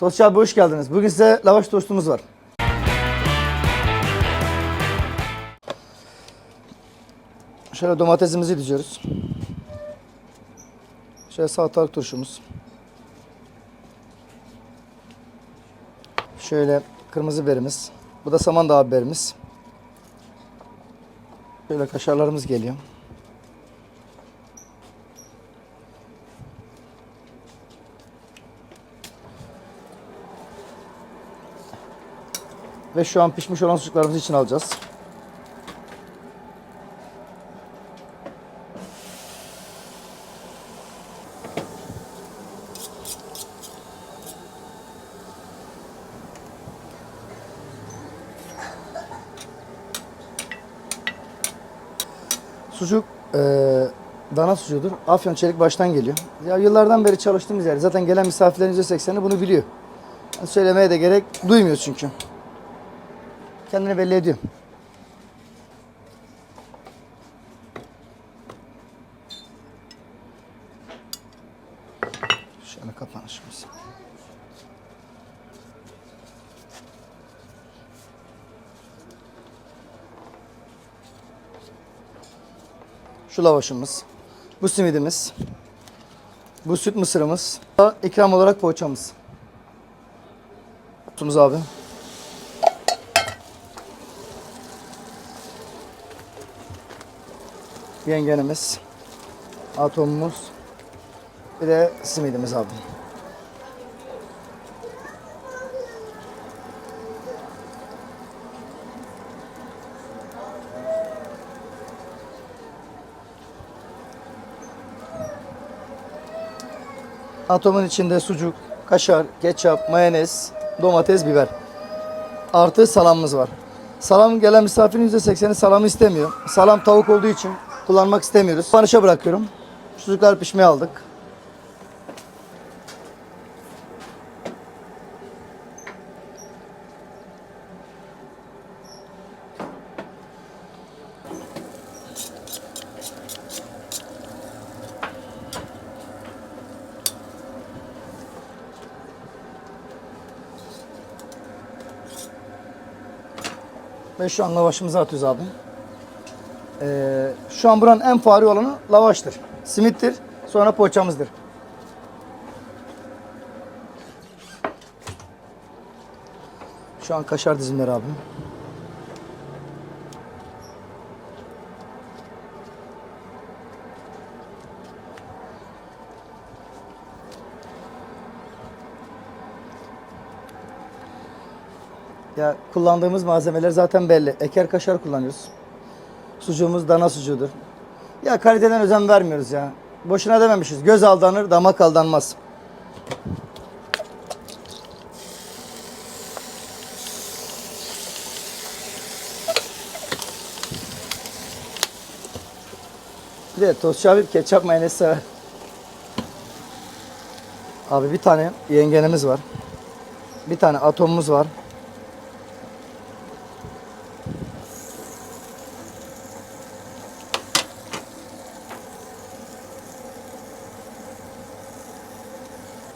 Tostçu abi hoş geldiniz. Bugün size lavaş tostumuz var. Şöyle domatesimizi diziyoruz. Şöyle salatalık turşumuz. Şöyle kırmızı biberimiz. Bu da samandağ biberimiz. Şöyle kaşarlarımız geliyor. Ve şu an pişmiş olan sucuklarımızı için alacağız. Sucuk eee dana sucuğudur. Afyon Çelik baştan geliyor. Ya yıllardan beri çalıştığımız yer. Zaten gelen misafirlerin %80'i bunu biliyor. Söylemeye de gerek duymuyor çünkü. Kendini belli ediyor. Şöyle kapanışımız. Şu lavaşımız. Bu simidimiz. Bu süt mısırımız. İkram olarak poğaçamız. Tutumuz abi. Yengenimiz. Atomumuz. Bir de simidimiz abi. Atomun içinde sucuk, kaşar, ketçap, mayonez, domates, biber. Artı salamımız var. Salam gelen misafirin %80'i salamı istemiyor. Salam tavuk olduğu için kullanmak istemiyoruz. Siparişe bırakıyorum. Sucuklar pişmeye aldık. Ve şu an lavaşımızı atıyoruz abi. Ee, şu an buranın en fari olanı lavaştır. Simittir. Sonra poğaçamızdır. Şu an kaşar dizimleri abi. Ya kullandığımız malzemeler zaten belli. Eker kaşar kullanıyoruz. Sucuğumuz dana sucuğudur. Ya kaliteden özen vermiyoruz ya. Boşuna dememişiz. Göz aldanır, damak aldanmaz. Bir de tostçu abi ketçap mayonez sever. Abi bir tane yengenimiz var. Bir tane atomumuz var.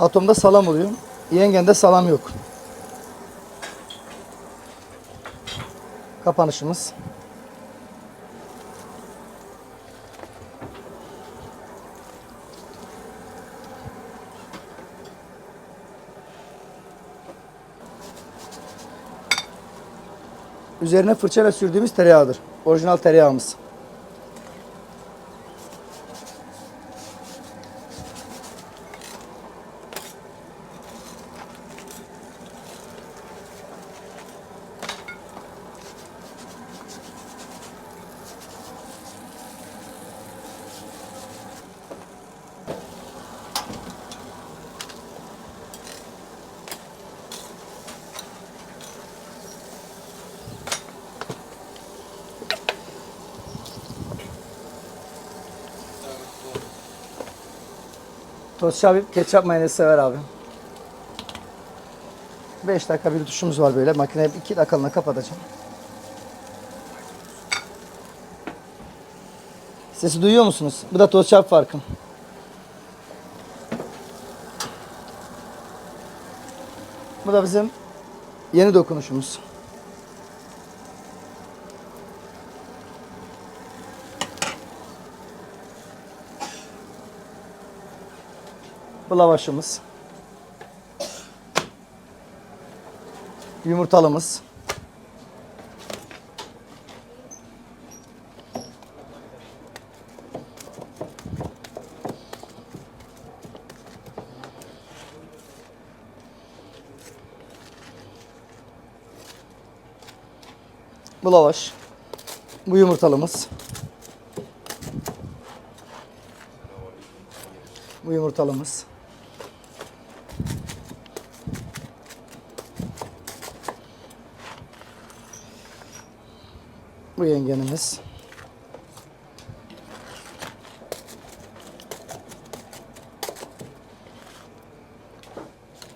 Atomda salam oluyor. Yengende salam yok. Kapanışımız. Üzerine fırçayla sürdüğümüz tereyağıdır. Orijinal tereyağımız. Tostçu abi ketçap mayonez sever abi. 5 dakika bir tuşumuz var böyle. Makineyi 2 dakikalığına kapatacağım. Sesi duyuyor musunuz? Bu da tostçu abi farkım. Bu da bizim yeni dokunuşumuz. Bu lavaşımız. Yumurtalımız. Bu lavaş. Bu yumurtalımız. Bu yumurtalımız. Bu yengenimiz.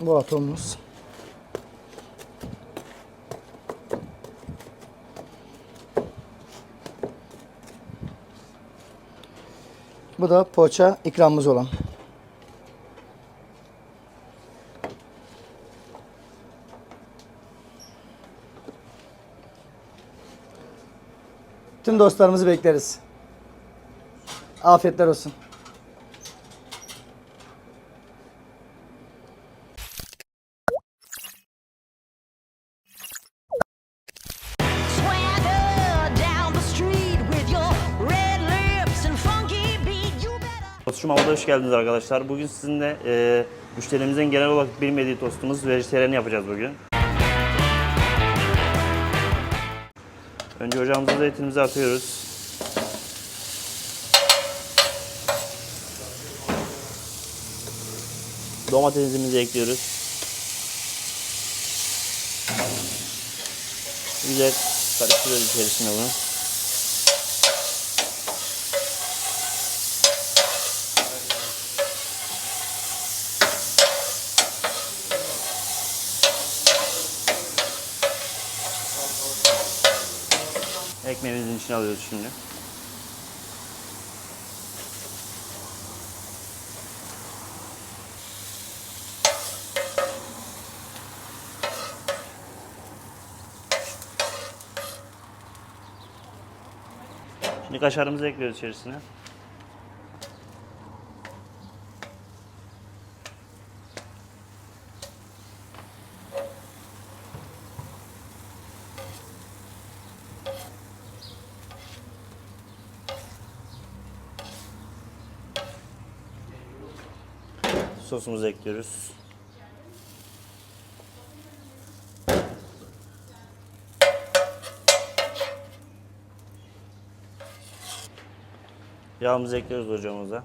Bu atomumuz. Bu da poğaça ikramımız olan. Tüm dostlarımızı bekleriz. Afiyetler olsun. Tostçu Mahmut'a hoş geldiniz arkadaşlar. Bugün sizinle e, müşterimizin genel olarak bilmediği tostumuz vejetaryen yapacağız bugün. Önce ocağımıza zeytinimizi atıyoruz. Domatesimizi ekliyoruz. Güzel karıştırıyoruz içerisine bunu. Ekmeğimizin içine alıyoruz şimdi. Şimdi kaşarımızı ekliyoruz içerisine. Sosumuzu ekliyoruz. Yağımızı ekliyoruz ocağımıza.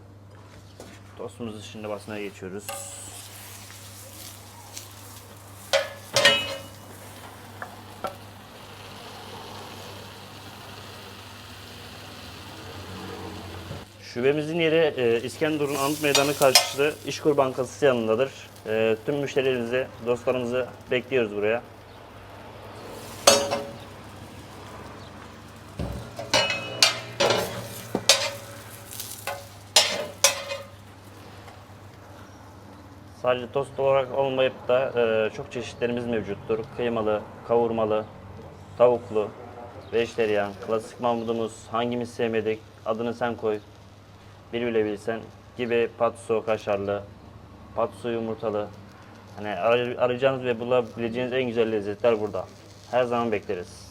Tostumuzu şimdi basmaya geçiyoruz. Şubemizin yeri e, İskenderun Anıt Meydanı karşısı İşkur Bankası yanındadır. E, tüm müşterilerimizi, dostlarımızı bekliyoruz buraya. Sadece tost olarak olmayıp da e, çok çeşitlerimiz mevcuttur. Kıymalı, kavurmalı, tavuklu, vejeteryan, klasik mahmudumuz, hangimiz sevmedik, adını sen koy, bir bile bilsen gibi patso kaşarlı, patso yumurtalı. Hani aray- arayacağınız ve bulabileceğiniz en güzel lezzetler burada. Her zaman bekleriz.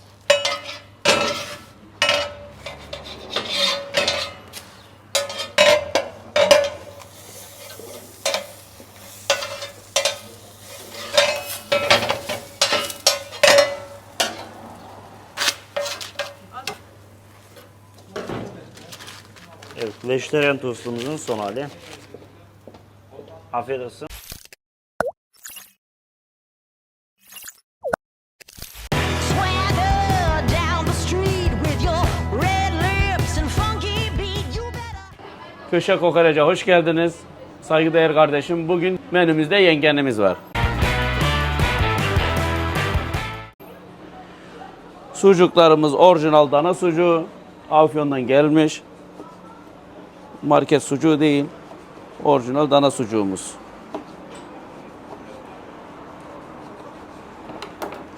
Evet, vejetaryen tostumuzun son hali. Afiyet olsun. Köşe Kokoreç'e hoş geldiniz. Saygıdeğer kardeşim. Bugün menümüzde yengenimiz var. Sucuklarımız orijinal dana sucuğu. Afyon'dan gelmiş. Market sucuğu değil. Orijinal dana sucuğumuz.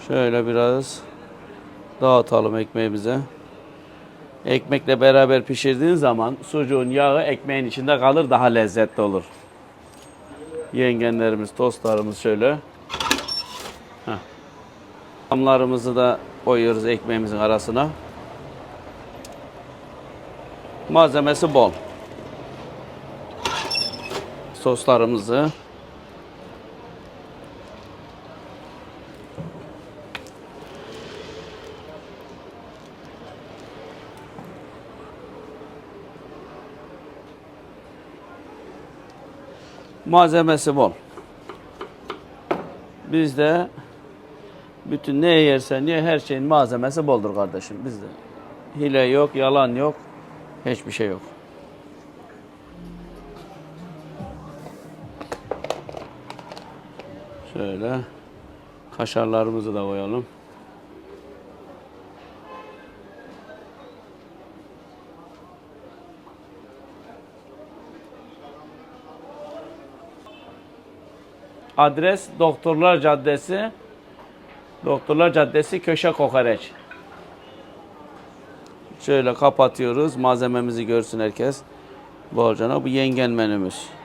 Şöyle biraz dağıtalım ekmeğimize. Ekmekle beraber pişirdiğin zaman sucuğun yağı ekmeğin içinde kalır daha lezzetli olur. Yengenlerimiz, tostlarımız şöyle. Heh. Hamlarımızı da koyuyoruz ekmeğimizin arasına. Malzemesi bol. Soslarımızı malzemesi bol. Bizde bütün ne yersen ye her şeyin malzemesi boldur kardeşim bizde. Hile yok, yalan yok, hiçbir şey yok. Şöyle kaşarlarımızı da koyalım. Adres Doktorlar Caddesi. Doktorlar Caddesi Köşe Kokoreç. Şöyle kapatıyoruz. Malzememizi görsün herkes. Bolcana bu yengen menümüz.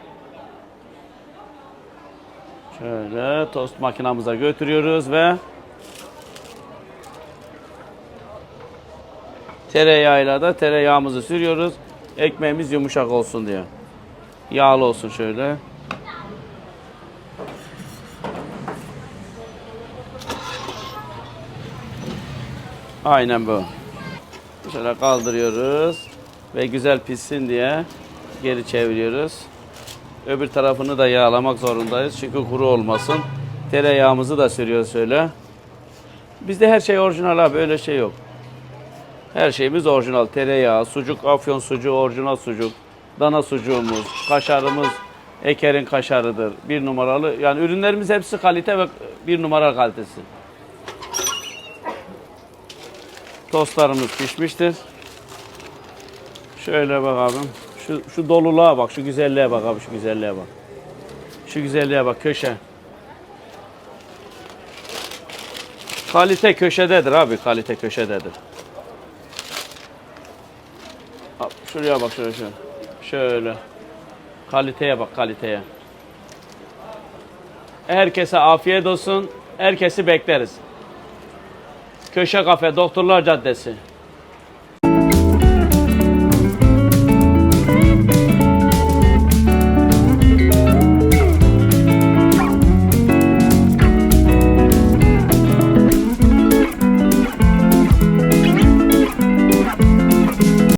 Şöyle tost makinamıza götürüyoruz ve tereyağıyla da tereyağımızı sürüyoruz. Ekmeğimiz yumuşak olsun diye. Yağlı olsun şöyle. Aynen bu. Şöyle kaldırıyoruz ve güzel pişsin diye geri çeviriyoruz. Öbür tarafını da yağlamak zorundayız çünkü kuru olmasın. Tereyağımızı da sürüyoruz şöyle. Bizde her şey orijinal abi öyle şey yok. Her şeyimiz orijinal. Tereyağı, sucuk, afyon sucuğu, orijinal sucuk, dana sucuğumuz, kaşarımız Eker'in kaşarıdır. Bir numaralı. Yani ürünlerimiz hepsi kalite ve bir numara kalitesi. Tostlarımız pişmiştir. Şöyle bak abim. Şu, şu doluluğa bak, şu güzelliğe bak abi, şu güzelliğe bak. Şu güzelliğe bak, köşe. Kalite köşededir abi, kalite köşededir. Bak, Şuraya bak, şöyle şöyle. Şöyle. Kaliteye bak, kaliteye. Herkese afiyet olsun. Herkesi bekleriz. Köşe Kafe Doktorlar Caddesi.